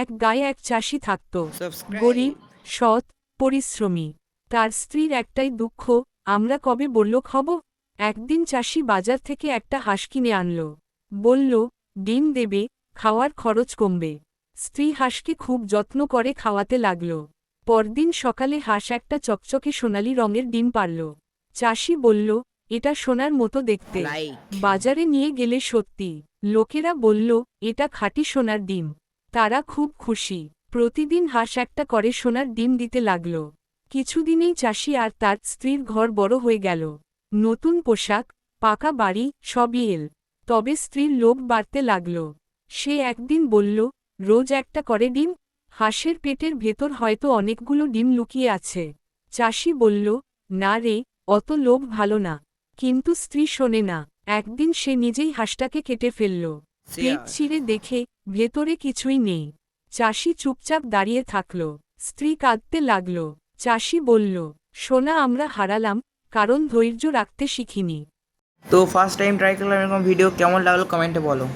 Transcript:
এক গায়ে এক চাষি থাকত। গরিব সৎ পরিশ্রমী। তার স্ত্রীর একটাই দুঃখ আমরা কবে বলল হব একদিন চাষি বাজার থেকে একটা হাঁস কিনে আনল। বলল ডিম দেবে খাওয়ার খরচ কমবে। স্ত্রী হাঁসকে খুব যত্ন করে খাওয়াতে লাগল। পরদিন সকালে হাঁস একটা চকচকে সোনালি রঙের ডিম পারল চাষি বলল এটা সোনার মতো দেখতে। বাজারে নিয়ে গেলে সত্যি। লোকেরা বলল এটা খাঁটি সোনার ডিম। তারা খুব খুশি। প্রতিদিন হাঁস একটা করে সোনার ডিম দিতে লাগল। কিছুদিনেই চাষি আর তার স্ত্রীর ঘর বড় হয়ে গেল। নতুন পোশাক পাকা বাড়ি সবই এল। তবে স্ত্রীর লোভ বাড়তে লাগল। সে একদিন বলল রোজ একটা করে ডিম? হাঁসের পেটের ভেতর হয়তো অনেকগুলো ডিম লুকিয়ে আছে। চাষি বলল না রে অত লোভ ভালো না। কিন্তু স্ত্রী শোনে না। একদিন সে নিজেই হাঁসটাকে কেটে ফেলল। পেট. ছিঁড়ে দেখে ভেতরে কিছুই নেই। চাষি চুপচাপ দাঁড়িয়ে থাকল। স্ত্রী কাঁদতে লাগল। চাষি বলল, সোনা, আমরা হারালাম, কারণ ধৈর্য রাখতে শিখিনি। তো ফার্স্ট টাইম ট্রাই করলাম এরকম ভিডিও কেমন লাগল কমেন্টে বলো।